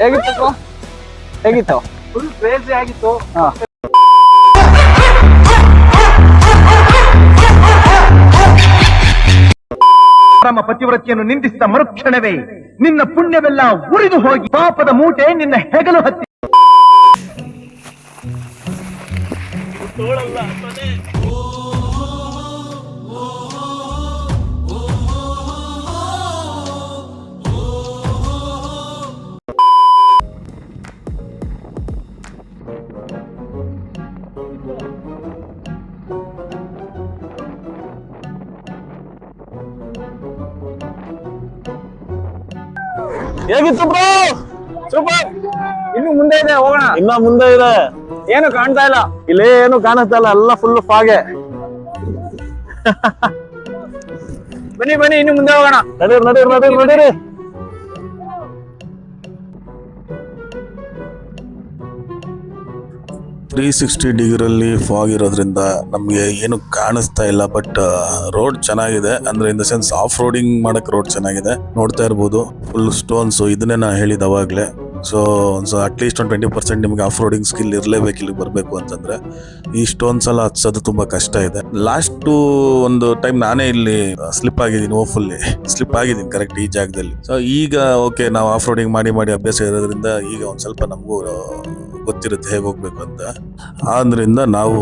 ಹೇಗಿತ್ತು? ಹೇಗಿತ್ತು? Full crazy ಆಗಿತ್ತು. ನಮ್ಮ ಪತಿವ್ರತಿಯನ್ನು ನಿಂದಿಸಿದ ಮರುಕ್ಷಣವೇ ನಿನ್ನ ಪುಣ್ಯವೆಲ್ಲ ಉರಿದು ಹೋಗಿ ಪಾಪದ ಮೂಟೆ ನಿನ್ನ ಹೆಗಲು ಹತ್ತಿ. ಹೇಗಿತ್ತು ಬ್ರೋ ಸೂಪರ್ ಇನ್ನು ಮುಂದೆ ಇದೆ ಹೋಗೋಣ. ಇನ್ನ ಮುಂದೆ ಇದೆ. ಏನು ಕಾಣ್ತಾ ಇಲ್ಲ. ಇಲ್ಲಿ ಏನು ಕಾಣಿಸ್ತಾ ಇಲ್ಲ ಎಲ್ಲ ಫುಲ್ ಫಾಗೆ ಬನ್ನಿ ಬನ್ನಿ ಇನ್ನು ಮುಂದೆ ಹೋಗೋಣ. ನಡೀರಿ ನಡೀರಿ ನಡೀರಿ ನಡೀರಿ. ತ್ರೀ ಸಿಕ್ಸ್ಟಿ ಡಿಗ್ರಿಯಲ್ಲಿ ಫಾಗ್ ಇರೋದ್ರಿಂದ ನಮಗೆ ಏನು ಕಾಣಿಸ್ತಾ ಇಲ್ಲ ಬಟ್ ರೋಡ್ ಚೆನ್ನಾಗಿದೆ. ಅಂದ್ರೆ in the sense off roading ಮಾಡಕ್ ರೋಡ್ ಚೆನ್ನಾಗಿದೆ. ನೋಡ್ತಾ ಇರ್ಬೋದು ಫುಲ್ ಸ್ಟೋನ್ಸ್ ಇದನ್ನೇ ನಾ ಹೇಳಿದ ಅವಾಗ್ಲೇ. ಸೊ ಒಂದು ಅಟ್ಲೀಸ್ಟ್ ಒಂದು ಟ್ವೆಂಟಿ ಪರ್ಸೆಂಟ್ ನಿಮಗೆ ಆಫ್ ರೋಡಿಂಗ್ ಸ್ಕಿಲ್ ಇರಲೇಬೇಕು ಇಲ್ಲಿಗೆ ಬರಬೇಕು ಅಂತಂದರೆ ಸ್ಟೋನ್ಸ್ ಎಲ್ಲ ಹಚ್ಚೋದು ತುಂಬ ಕಷ್ಟ ಇದೆ. ಲಾಸ್ಟು ಒಂದು ಟೈಮ್ ನಾನೇ ಇಲ್ಲಿ ಸ್ಲಿಪ್ ಆಗಿದ್ದೀನಿ ಓಫುಲ್ಲಿ ಸ್ಲಿಪ್ ಆಗಿದ್ದೀನಿ ಕರೆಕ್ಟ್ ಈ ಜಾಗದಲ್ಲಿ. ಸೊ ಈಗ ಓಕೆ ನಾವು ಆಫ್ ರೋಡಿಂಗ್ ಮಾಡಿ ಮಾಡಿ ಅಭ್ಯಾಸ ಇರೋದ್ರಿಂದ ಈಗ ಒಂದು ಸ್ವಲ್ಪ ನಮಗೂ ಗೊತ್ತಿರುತ್ತೆ ಹೇಗೆ ಹೋಗ್ಬೇಕು ಅಂತ. ಆದ್ದರಿಂದ ನಾವು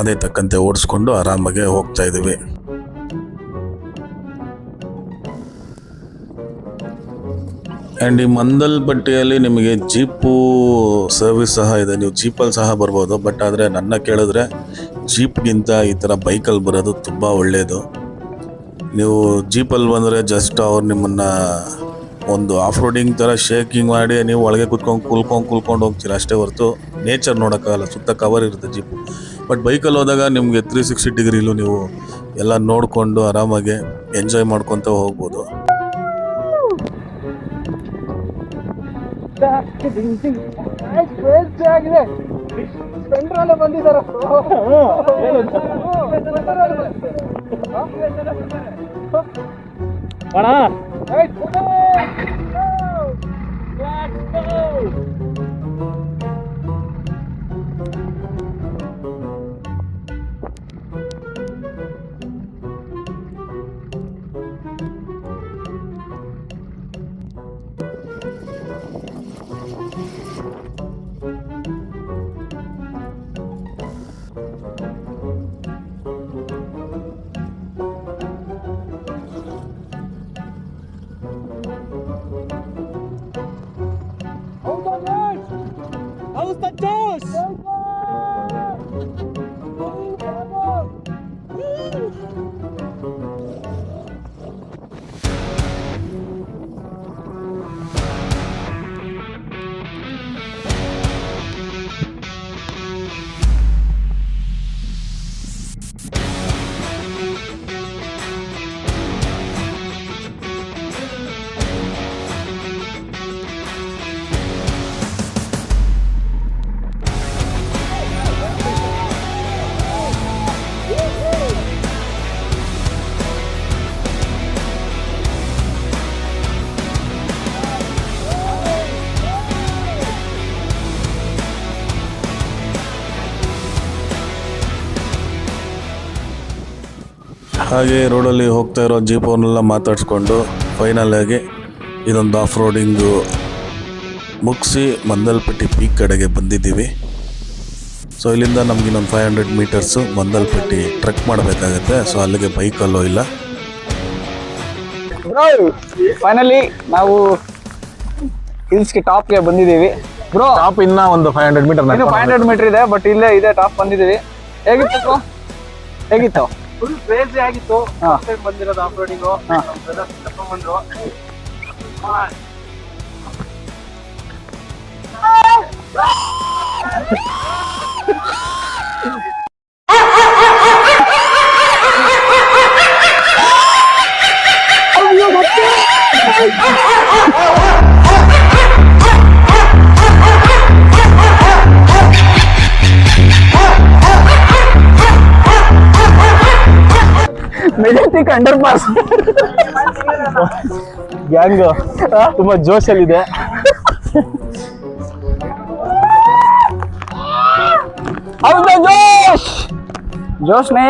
ಅದೇ ತಕ್ಕಂತೆ ಓಡಿಸ್ಕೊಂಡು ಆರಾಮಾಗೆ ಹೋಗ್ತಾ ಇದೀವಿ ಆ್ಯಂಡ್ ಈ ಮಂದಲ್ ಪಟ್ಟಿಯಲ್ಲಿ ನಿಮಗೆ ಜೀಪು ಸರ್ವಿಸ್ ಸಹ ಇದೆ. ನೀವು ಜೀಪಲ್ಲಿ ಸಹ ಬರ್ಬೋದು. ಬಟ್ ಆದರೆ ನನ್ನ ಕೇಳಿದ್ರೆ ಜೀಪ್ಗಿಂತ ಈ ಥರ ಬೈಕಲ್ಲಿ ಬರೋದು ತುಂಬ ಒಳ್ಳೆಯದು ನೀವು ಜೀಪಲ್ಲಿ ಬಂದರೆ ಜಸ್ಟ್ ಅವ್ರು ನಿಮ್ಮನ್ನು ಒಂದು ಆಫ್ ರೋಡಿಂಗ್ ಥರ ಶೇಕಿಂಗ್ ಮಾಡಿ ನೀವು ಒಳಗೆ ಕುತ್ಕೊಂಡು ಕುಲ್ಕೊಂಡು ಕುಲ್ಕೊಂಡು ಹೋಗ್ತೀರ. ಅಷ್ಟೇ ಹೊರತು ನೇಚರ್ ನೋಡೋಕ್ಕಾಗಲ್ಲ. ಸುತ್ತ ಕವರ್ ಇರುತ್ತೆ ಜೀಪ್ ಬಟ್ ಬೈಕಲ್ಲಿ ಹೋದಾಗ ನಿಮಗೆ ತ್ರೀ ಸಿಕ್ಸ್ಟಿ ಡಿಗ್ರಿಲೂ ನೀವು ಎಲ್ಲ ನೋಡಿಕೊಂಡು ಆರಾಮಾಗಿ ಎಂಜಾಯ್ ಮಾಡ್ಕೊತ ಹೋಗ್ಬೋದು. ಕ್ರೇಜಿ ಆಗಿದೆ ಸೆಂಟ್ರಲ್ಲೇ ಬಂದಿದ್ದಾರೆ Yes. ಹಾಗೆ ರೋಡಲ್ಲಿ ಹೋಗ್ತಾ ಇರೋ ಜೀಪವನ್ನೆಲ್ಲ ಮಾತಾಡಿಸ್ಕೊಂಡು ಫೈನಲ್ ಆಗಿ ಇದೊಂದು ಆಫ್ ರೋಡಿಂಗು ಮುಗಿಸಿ ಮಂದಲ್ಪಟ್ಟಿ ಪೀಕ್ ಕಡೆಗೆ ಬಂದಿದ್ದೀವಿ. ಸೊ ಇಲ್ಲಿಂದ ನಮ್ಗೆ ಇನ್ನೊಂದು five hundred metres Mandalpatti trek ಮಾಡಬೇಕಾಗತ್ತೆ. ಸೊ ಅಲ್ಲಿಗೆ ಬೈಕಲ್ಲೋ ಇಲ್ಲ. ಫೈನಲಿ ನಾವು ಹಿಲ್ಸ್ಗೆ ಟಾಪ್ಗೆ ಬಂದಿದ್ದೀವಿ. ಬ್ರೋ ಟಾಪ್ ಇನ್ನ ಒಂದು ಫೈವ್ ಹಂಡ್ರೆಡ್ ಮೀಟರ್ ಇನ್ನು ಫೈವ್ ಹಂಡ್ರೆಡ್ ಮೀಟರ್ ಇದೆ ಬಟ್ ಇಲ್ಲೇ ಇದೆ ಟಾಪ್ ಬಂದಿದ್ದೀವಿ. ಹೇಗಿತ್ತು ಹೇಗಿತ್ತು? ಫುಲ್ ಕ್ರೇಜಿ ಆಗಿತ್ತು. ಟೈಮ್ ಬಂದಿರೋದು ಆಫ್ ರೋಡಿಂಗು. ಕರ್ಕೊಂಡ್ಬಂದ್ರು ಮೆಜೆಸ್ಟಿಕ್ ಅಂಡರ್ ಪಾಸ್ ಗ್ಯಾಂಗ್ ತುಂಬಾ ಜೋಶಲ್ಲಿದೆ ಹೌದಾ ಜೋಶ್ ಜೋಶ್ ನೈ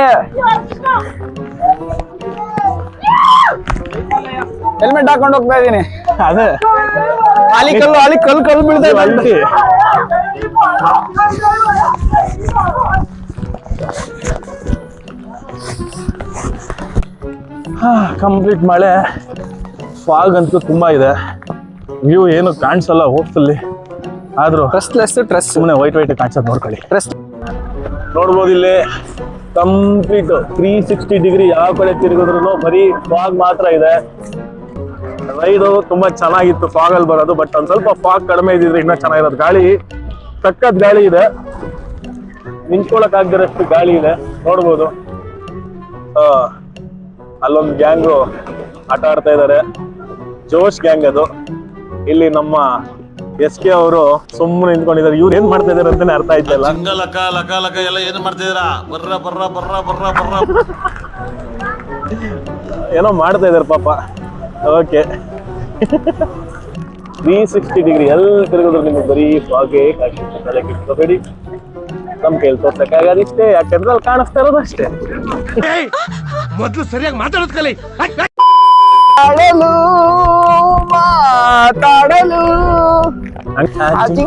ಹೆಲ್ಮೆಟ್ ಹಾಕೊಂಡು ಹೋಗ್ತಾ ಇದೀನಿ ಅದೇ ಅಲ್ಲಿ ಕಲ್ಲು ಅಲ್ಲಿ ಕಲ್ಲು ಕಲ್ಲು ಬೀಳ್ತಾ ಇದೆ ಕಂಪ್ಲೀಟ್ ಮಳೆ. ಫಾಗ್ ಅಂತೂ ತುಂಬ ಇದೆ. ವ್ಯೂ ಏನು ಕಾಣಿಸಲ್ಲ ಹೋಪ್ಫುಲ್ಲಿ ಆದ್ರೂ ಟ್ರಸ್ಟ್ಲೆಸ್ ಟ್ರಸ್ಟ್ ಸುಮ್ಮನೆ ವೈಟ್ ವೈಟ್ ಕಾಣಿಸೋದು ನೋಡ್ಕೊಳ್ಳಿ. ಟ್ರಸ್ಟ್ ನೋಡ್ಬೋದು ಇಲ್ಲಿ ಕಂಪ್ಲೀಟ್ ತ್ರೀ ಸಿಕ್ಸ್ಟಿ ಡಿಗ್ರಿ ಯಾವ ಕಡೆ ತಿರುಗಿದ್ರು ಬರೀ ಫಾಗ್ ಮಾತ್ರ ಇದೆ. ರೈಡು ತುಂಬ ಚೆನ್ನಾಗಿತ್ತು ಫಾಗಲ್ಲಿ ಬರೋದು ಬಟ್ ಒಂದು ಸ್ವಲ್ಪ ಫಾಗ್ ಕಡಿಮೆ ಇದ್ದಿದ್ರೆ ಇನ್ನೂ ಚೆನ್ನಾಗಿರೋದು. ಗಾಳಿ ತಕ್ಕದ ಗಾಳಿ ಇದೆ. ನಿಂತ್ಕೊಳಕ್ಕಾಗದಿರೋಷ್ಟು ಗಾಳಿ ಇದೆ. ನೋಡ್ಬೋದು. ಆ, ಅಲ್ಲೊಂದು ಗ್ಯಾಂಗು ಆಟ ಆಡ್ತಾ ಇದ್ದಾರೆ ಜೋಶ್ ಗ್ಯಾಂಗ್ ಅದು. ಇಲ್ಲಿ ನಮ್ಮ ಎಸ್ ಕೆ ಅವರು ಸುಮ್ಮನೆ ನಿಂತ್ಕೊಂಡಿದ್ದಾರೆ. ಇವ್ರು ಏನ್ ಮಾಡ್ತಾ ಇದಾರೆ ಅಂತಾನೆ ಅರ್ಥ ಆಯ್ತಾ ಇಲ್ಲ. ಲಕ ಲಕ ಲಕ ಎಲ್ಲ ಏನ್ ಮಾಡ್ತಿದ್ದೀರಾ ಬರ್ರ ಬರ್ರ ಬರ್ರ ಬರ್ರ ಬರ್ರ. ಏನೋ ಮಾಡ್ತಾ ಇದಾರೆ ಪಾಪ. ಓಕೆ. ತ್ರೀ ಸಿಕ್ಸ್ಟಿ ಡಿಗ್ರಿ ಎಲ್ಲಿ ತಿರುಗಿದ್ರು ನಿಮ್ಗೆ ಬರೀ ಫಾಗೆ ತಲೆ ನಮ್ ಕೈಲಿ ತೋರ್ಸಕ್ಕಾಗದಿಷ್ಟೇ ಯಾಕಂದ್ರೆ ಅಲ್ಲಿ ಕಾಣಿಸ್ತಾ ಇರೋದು ಅಷ್ಟೇ. ಮೊದಲು ಸರಿಯಾಗಿ ಮಾತಾಡೋದ್ ಕಲಿ. ಮಾತಾಡಲು. ಮಾತಾಡಲು ಅಜ್ಜಿ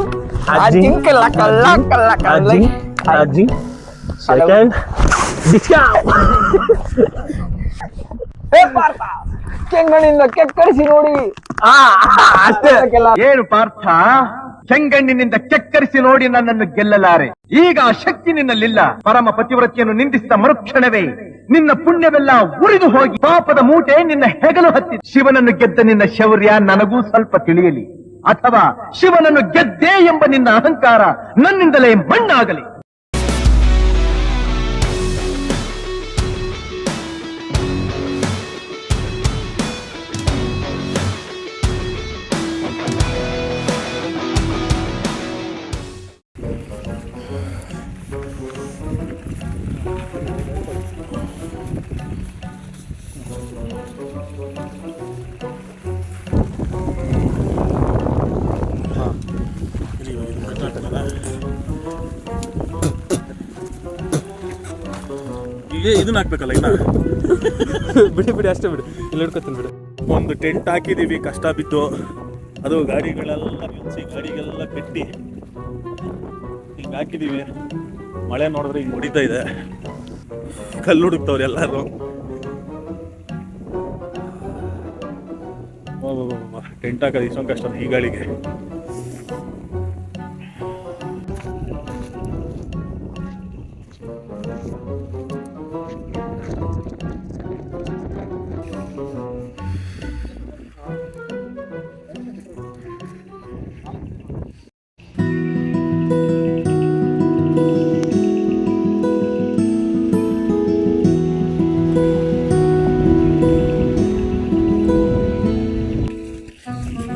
ಅಜ್ಜಿ ಕಲ್ಲ ಕಲ್ಲ ಕಲ್ಲ ಕಲ್ಲ. ಅಜ್ಜಿ ಅಜ್ಜಿ ಸೆಕೆಂಡ್. ಹೇ ಪಾರ್ಥ ಕೆಂಗಣ್ಣಿಂದ ಕೆಕ್ಕರಿಸಿ ನೋಡಿ. ಆ ಅಷ್ಟೇ. ಏನು ಪಾರ್ಥ? ಚೆಂಗಣ್ಣಿನಿಂದ ಕೆಕ್ಕರಿಸಿ ನೋಡಿ ನನ್ನನ್ನು ಗೆಲ್ಲಲಾರೆ. ಈಗ ಆ ಶಕ್ತಿ ನಿನ್ನಲ್ಲಿಲ್ಲ. ಪರಮ ಪತಿವ್ರತಿಯನ್ನು ನಿಂದಿಸಿದ ಮರುಕ್ಷಣವೇ. ನಿನ್ನ ಪುಣ್ಯವೆಲ್ಲ ಉರಿದು ಹೋಗಿ ಪಾಪದ ಮೂಟೆ ನಿನ್ನ ಹೆಗಲು ಹತ್ತಿ ಶಿವನನ್ನು ಗೆದ್ದ ನಿನ್ನ ಶೌರ್ಯ ನನಗೂ ಸ್ವಲ್ಪ ತಿಳಿಯಲಿ. ಅಥವಾ ಶಿವನನ್ನು ಗೆದ್ದೆ ಎಂಬ ನಿನ್ನ ಅಹಂಕಾರ ನನ್ನಿಂದಲೇ ಮಣ್ಣಾಗಲಿ. ಈಗ ಇದನ್ನ ಹಾಕ್ಬೇಕಲ್ಲ ಇನ್ನ? ಬಿಡಿ ಬಿಡಿ ಅಷ್ಟೇ ಬಿಡಿ. ಇಲ್ಲಿ ಹಿಡ್ಕೊತೀನಿ ಬಿಡಿ. ಒಂದು ಟೆಂಟ್ ಹಾಕಿದೀವಿ ಕಷ್ಟ ಬಿದ್ದು. ಅದು ಗಾಡಿಗಳೆಲ್ಲ ನಿಲ್ಸಿ ಗಾಡಿಗೆಲ್ಲ ಕಟ್ಟಿ ಹಿಂಗೆ ಹಾಕಿದೀವಿ. ಮಳೆ ನೋಡಿದ್ರೆ ಹಿಂಗೆ ಹೊಡಿತಾ ಇದೆ. ಕಲ್ಲು ಹುಡುಕ್ತವ್ರೆ ಎಲ್ಲರೂ. ಟೆಂಟ್ ಹಾಕೋದು ಇಷ್ಟೊಂದು ಕಷ್ಟ ಈ ಗಾಳಿಗೆ.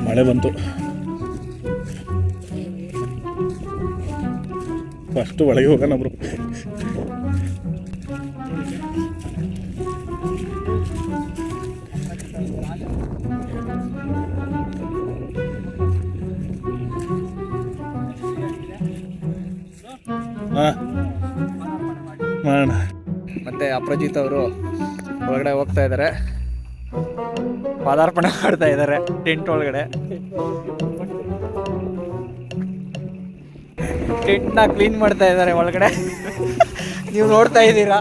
ಮಳೆ ಬಂತು ಫಸ್ಟ್ ಒಳಗೆ ಹೋಗೋಣ ಬ್ರೋ ಅಪ್ರಜಿತ್ ಅವರು ಒಳಗಡೆ ಹೋಗ್ತಾ ಇದ್ದಾರೆ ಪಾದಾರ್ಪಣೆ ಮಾಡ್ತಾ ಇದ್ದಾರೆ ಟೆಂಟ್ ಒಳಗಡೆ. ಟೆಂಟ್ನ ಕ್ಲೀನ್ ಮಾಡ್ತಾ ಇದ್ದಾರೆ ಒಳಗಡೆ. ನೀವು ನೋಡ್ತಾ ಇದ್ದೀರಾ?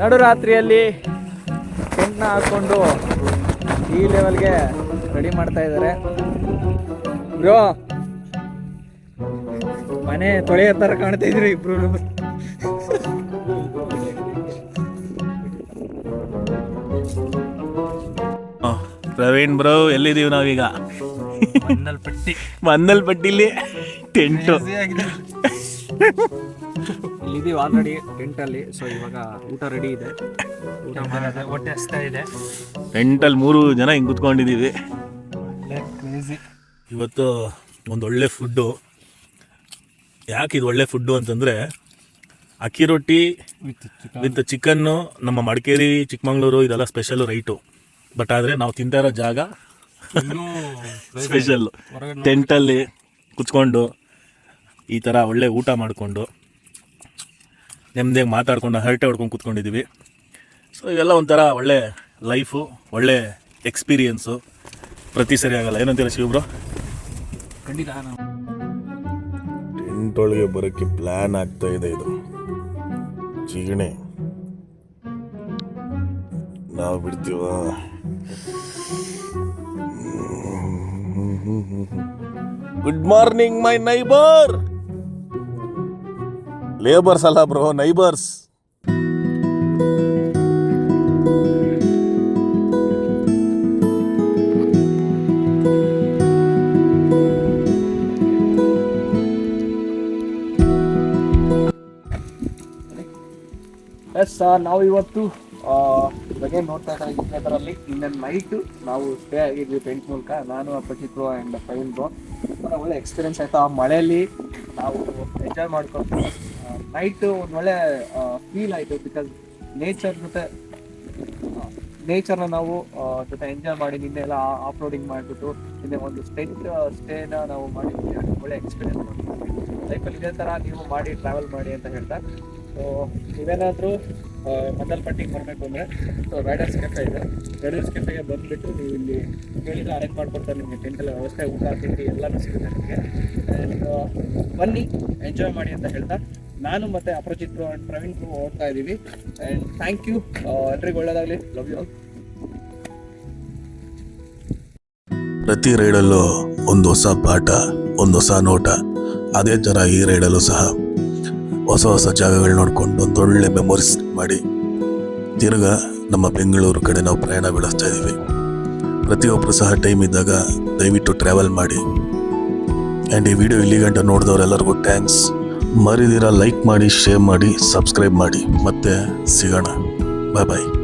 ನಡುರಾತ್ರಿಯಲ್ಲಿ ಟೆಂಟ್ನ ಹಾಕೊಂಡು ಈ ಲೆವೆಲ್ಗೆ ರೆಡಿ ಮಾಡ್ತಾ ಇದ್ದಾರೆ ಬ್ರೋ ಮನೆ ತೊಳೆಯ ಥರ ಕಾಣ್ತಾ ಇದ್ರಿ ಇಬ್ರು. ಪ್ರವೀಣ್ ಬ್ರೋ ಎಲ್ಲಿದ್ದೀವಿ ನಾವೀಗ? ಮನ್ನಲ್ ಪಟ್ಟಿಲಿ ಟೆಂಟು. ಇಲ್ಲಿದ್ದೀವಿ ಆಲ್ರೆಡಿ ಟೆಂಟಲ್ಲಿ ಸೊ ಇವಾಗ ಊಟ ರೆಡಿ ಇದೆ. ಊಟ ಹೊಟ್ಟೆ ಹಸ್ತಾ ಇದೆ. ಟೆಂಟಲ್ಲಿ ಮೂರು ಜನ ಹಿಂಗೆ ಕುತ್ಕೊಂಡಿದ್ದೀವಿ. ಇವತ್ತು ಒಂದು ಒಳ್ಳೆ ಫುಡ್ಡು ಯಾಕೆ ಇದು ಒಳ್ಳೆ ಫುಡ್ಡು ಅಂತಂದರೆ ಅಕ್ಕಿ ರೊಟ್ಟಿ ವಿತ್ ಚಿಕನ್ನು ನಮ್ಮ ಮಡಿಕೇರಿ ಚಿಕ್ಕಮಂಗ್ಳೂರು ಇದೆಲ್ಲ ಸ್ಪೆಷಲ್ ರೈಟು ಬಟ್ ಆದರೆ ನಾವು ತಿಂತಾ ಇರೋ ಜಾಗ ಸ್ಪೆಷಲ್ಲು ಟೆಂಟಲ್ಲಿ ಕುತ್ಕೊಂಡು ಈ ಥರ ಒಳ್ಳೆ ಊಟ ಮಾಡಿಕೊಂಡು ನೆಮ್ಮದಿಯಾಗಿ ಮಾತಾಡ್ಕೊಂಡು ಹರಟೆ ಹೊಡ್ಕೊಂಡು ಕೂತ್ಕೊಂಡಿದ್ದೀವಿ. ಸೊ ಇವೆಲ್ಲ ಒಂಥರ ಒಳ್ಳೆ ಲೈಫು ಒಳ್ಳೆ ಎಕ್ಸ್ಪೀರಿಯೆನ್ಸು ಪ್ರತಿ ಸರಿ ಆಗಲ್ಲ. ಏನಂತೀರ ಶಿವಬ್ರು ಟೆಂಟ್ ಒಳಗೆ ಬರೋಕ್ಕೆ ಪ್ಲ್ಯಾನ್ ಆಗ್ತಾ ಇದೆ ಇದು. ಜಿಗಣೆ ನಾವು ಬಿಡ್ತೀವ? Good morning my neighbour labours ಅಲ್ಲ ಬ್ರೋ ನೈಬರ್ಸ್ ಎಸ್ ನಾವು ಇವತ್ತು ಬಗ್ಗೆ ನೋಡ್ತಾ ಇದ್ದಾರೆ ಇನ್ನೊಂದು ನಿನ್ನೆ ನೈಟ್ ನಾವು ಸ್ಟೇ ಆಗಿದ್ವಿ ಟೆಂಟ್ ಮೂಲಕ. ನಾನು Aparajith bro and fine bro ಒಳ್ಳೆ ಎಕ್ಸ್ಪೀರಿಯನ್ಸ್ ಆಯಿತು. ಆ ಮಳೆಯಲ್ಲಿ ನಾವು ಎಂಜಾಯ್ ಮಾಡ್ಕೊಂಡು ನೈಟ್ ಒಂದು ಒಳ್ಳೆ ಫೀಲ್ ಆಯಿತು ಬಿಕಾಸ್ ನೇಚರ್ ಜೊತೆ ನೇಚರ್ನ ನಾವು ಜೊತೆ ಎಂಜಾಯ್ ಮಾಡಿ ನಿನ್ನೆ ಎಲ್ಲ ಆಫ್ ರೋಡಿಂಗ್ ಮಾಡಿಬಿಟ್ಟು ನಿನ್ನೆ ಒಂದು ಸ್ಟೆಂಟ್ ಸ್ಟೇನ ನಾವು ಮಾಡಿ ಒಳ್ಳೆ ಎಕ್ಸ್ಪೀರಿಯನ್ಸ್ ಲೈಫಲ್ಲಿ ಇದೇ ಥರ ನೀವು ಮಾಡಿ ಟ್ರಾವೆಲ್ ಮಾಡಿ ಅಂತ ಹೇಳ್ತಾ. ಸೊ ನೀವೇನಾದರೂ ಮದ್ದಲ್ಪಟ್ಟಿಗೆ ಬರಬೇಕು ಅಂದರೆ ಸೊ ರೈಡರ್ಸ್ ಕೆಫೆ ಇದೆ. ರೈಡರ್ಸ್ ಕೆಫೆಗೆ ಬಂದುಬಿಟ್ಟು ನೀವು ಇಲ್ಲಿ ಕೇಳಿದ್ರೆ ಅರೇಂಜ್ ಮಾಡ್ಕೊಡ್ತಾರೆ ನಿಮಗೆ ಟೆಂಟಲ್ಲಿ ವ್ಯವಸ್ಥೆ, ಊಟ, ತಿಂಡಿ ಎಲ್ಲನೂ ಸಿಗುತ್ತೆ ನಿಮಗೆ. ಆ್ಯಂಡ್ ಬನ್ನಿ ಎಂಜಾಯ್ ಮಾಡಿ ಅಂತ ಹೇಳ್ತಾ. ನಾನು ಮತ್ತೆ Aparajith bro and Praveen bro ಓಡ್ತಾ ಇದ್ದೀವಿ ಆ್ಯಂಡ್ ಥ್ಯಾಂಕ್ ಯು ಎಲ್ರಿಗೂ ಒಳ್ಳೆಯದಾಗಲಿ ಲವ್ ಯು ಆಲ್ ಪ್ರತಿ ರೈಡಲ್ಲೂ ಒಂದು ಹೊಸ ಪಾಠ, ಒಂದು ಹೊಸ ನೋಟ. ಅದೇ ಥರ ಈ ರೈಡಲ್ಲೂ ಸಹ ಹೊಸ ಹೊಸ ಜಾಗಗಳು ನೋಡಿಕೊಂಡು ಒಂದೊಳ್ಳೆ ಮೆಮೊರೀಸ್ ಮಾಡಿ. ತಿರ್ಗ ನಮ್ಮ ಬೆಂಗಳೂರು ಕಡೆ ನಾವು ಪ್ರಯಾಣ ಬೆಳೆಸ್ತಾ ಇದ್ದೀವಿ ಪ್ರತಿಯೊಬ್ಬರು ಸಹ ಟೈಮ್ ಇದ್ದಾಗ ದಯವಿಟ್ಟು ಟ್ರಾವೆಲ್ ಮಾಡಿ. ಆ್ಯಂಡ್ ಈ ವಿಡಿಯೋ ಇಲ್ಲಿಗಂಟ ನೋಡಿದವರೆಲ್ಲರಿಗೂ ಥ್ಯಾಂಕ್ಸ್ ಮರಿದಿರ ಲೈಕ್ ಮಾಡಿ ಶೇರ್ ಮಾಡಿ ಸಬ್ಸ್ಕ್ರೈಬ್ ಮಾಡಿ. ಮತ್ತೆ ಸಿಗೋಣ. ಬಾಯ್ ಬಾಯ್